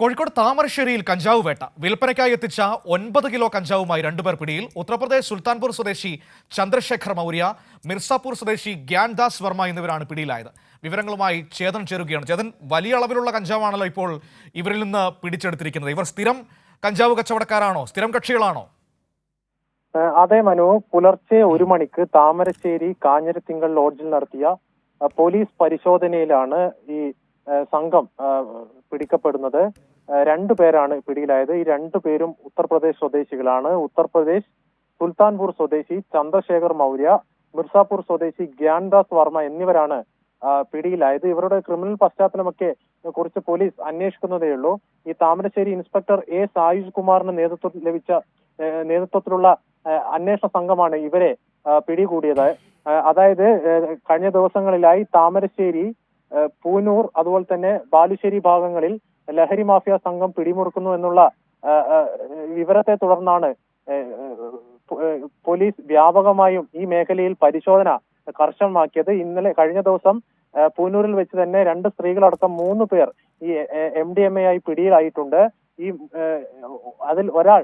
കോഴിക്കോട് താമരശ്ശേരിയിൽ കഞ്ചാവ് വേട്ട. വിൽപ്പനയ്ക്കായി എത്തിച്ച ഒൻപത് കിലോ കഞ്ചാവുമായി രണ്ടുപേർ പിടിയിൽ. ഉത്തർപ്രദേശ് സുൽത്താൻപൂർ സ്വദേശി ചന്ദ്രശേഖർ മൗര്യ മിർസാപൂർ സ്വദേശി ഗ്യാൻദാസ് വർമ്മ എന്നിവരാണ് പിടിയിലായത്. വിവരങ്ങളുമായി ചേതൻ ചേരുകയാണ്. ചേതൻ വലിയ അളവിലുള്ള കഞ്ചാവാണല്ലോ ഇപ്പോൾ ഇവരിൽ നിന്ന് പിടിച്ചെടുത്തിരിക്കുന്നത്. ഇവർ സ്ഥിരം കഞ്ചാവ് കച്ചവടക്കാരാണോ? സ്ഥിരം കക്ഷികളാണോ? അതെ മനു. പുലർച്ചെ ഒരു മണിക്ക് താമരശ്ശേരി കാഞ്ഞിരത്തിങ്കൾ ലോഡ്ജിൽ നടത്തിയ പോലീസ് പരിശോധനയിലാണ് ഈ സംഘം പിടിക്കപ്പെടുന്നത്. രണ്ടു പേരാണ് പിടിയിലായത്. ഈ രണ്ടു പേരും ഉത്തർപ്രദേശ് സ്വദേശികളാണ്. ഉത്തർപ്രദേശ് സുൽത്താൻപൂർ സ്വദേശി ചന്ദ്രശേഖർ മൗര്യ മിർസാപൂർ സ്വദേശി ഗ്യാൻദാസ് വർമ്മ എന്നിവരാണ് പിടിയിലായത്. ഇവരുടെ ക്രിമിനൽ പശ്ചാത്തലമൊക്കെ കുറിച്ച് പോലീസ് അന്വേഷിക്കുന്നതേയുള്ളൂ ഈ താമരശ്ശേരി ഇൻസ്പെക്ടർ എ സായുജ് കുമാറിന് നേതൃത്വം ലഭിച്ച നേതൃത്വത്തിലുള്ള അന്വേഷണ സംഘമാണ് ഇവരെ പിടികൂടിയത്. അതായത് കഴിഞ്ഞ ദിവസങ്ങളിലായി താമരശ്ശേരി പൂനൂർ അതുപോലെ തന്നെ ബാലുശ്ശേരി ഭാഗങ്ങളിൽ ലഹരി മാഫിയ സംഘം പിടിമുറുക്കുന്നു എന്നുള്ള വിവരത്തെ തുടർന്നാണ് പോലീസ് വ്യാപകമായും ഈ മേഖലയിൽ പരിശോധന കർശനമാക്കിയത്. ഇന്നലെ കഴിഞ്ഞ ദിവസം പൂനൂരിൽ വെച്ച് തന്നെ രണ്ട് സ്ത്രീകളടക്കം മൂന്ന് പേർ ഈ എം ഡി എം എ ആയി പിടിയിലായിട്ടുണ്ട്. ഈ അതിൽ ഒരാൾ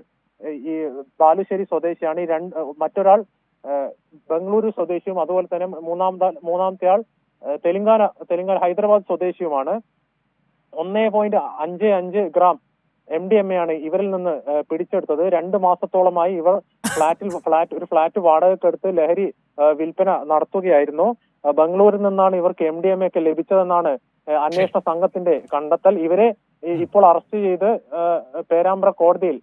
ഈ ബാലുശ്ശേരി സ്വദേശിയാണ്. ഈ രണ്ട് മറ്റൊരാൾ ബംഗളൂരു സ്വദേശിയും അതുപോലെ തന്നെ മൂന്നാമത്തെ മൂന്നാമത്തെ ആൾ തെലങ്കാന തെലങ്കാന ഹൈദരാബാദ് സ്വദേശിയുമാണ്. ഒന്നേ പോയിന്റ് അഞ്ച് അഞ്ച് gram M D M A ആണ് ഇവരിൽ നിന്ന് പിടിച്ചെടുത്തത്. രണ്ട് മാസത്തോളമായി ഇവർ ഫ്ളാറ്റിൽ ഫ്ളാറ്റ് ഒരു ഫ്ളാറ്റ് വാടകയ്ക്കെടുത്ത് ലഹരി വിൽപ്പന നടത്തുകയായിരുന്നു. ബംഗളൂരിൽ നിന്നാണ് ഇവർക്ക് എം ഡി എം എ ഒക്കെ ലഭിച്ചതെന്നാണ് അന്വേഷണ സംഘത്തിന്റെ കണ്ടെത്തൽ. ഇവരെ ഇപ്പോൾ അറസ്റ്റ് ചെയ്ത് പേരാമ്പ്ര കോടതിയിൽ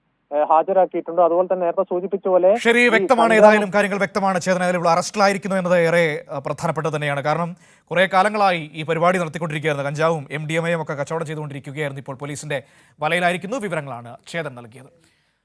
ഹാജരാക്കിയിട്ടുണ്ട്? അതുപോലെ തന്നെ നേരത്തെ സൂചിപ്പിച്ച പോലെ ശരി വ്യക്തമാണ് ഏതായാലും കാര്യങ്ങൾ വ്യക്തമാണ്. ചേതന ഇവിടെ അറസ്റ്റിലായിരിക്കുന്നു എന്നത് ഏറെ പ്രധാനപ്പെട്ടത് തന്നെയാണ്. കാരണം കുറേ കാലങ്ങളായി ഈ പരിപാടി നടത്തിക്കൊണ്ടിരിക്കുകയായിരുന്നു. കഞ്ചാവും എം ഡി എം എയും ഒക്കെ കച്ചവടം ചെയ്തുകൊണ്ടിരിക്കുകയായിരുന്നു ഇപ്പോൾ പോലീസിന്റെ വലയിലായിരിക്കുന്നു വിവരങ്ങളാണ് ചേതൻ നൽകിയത്.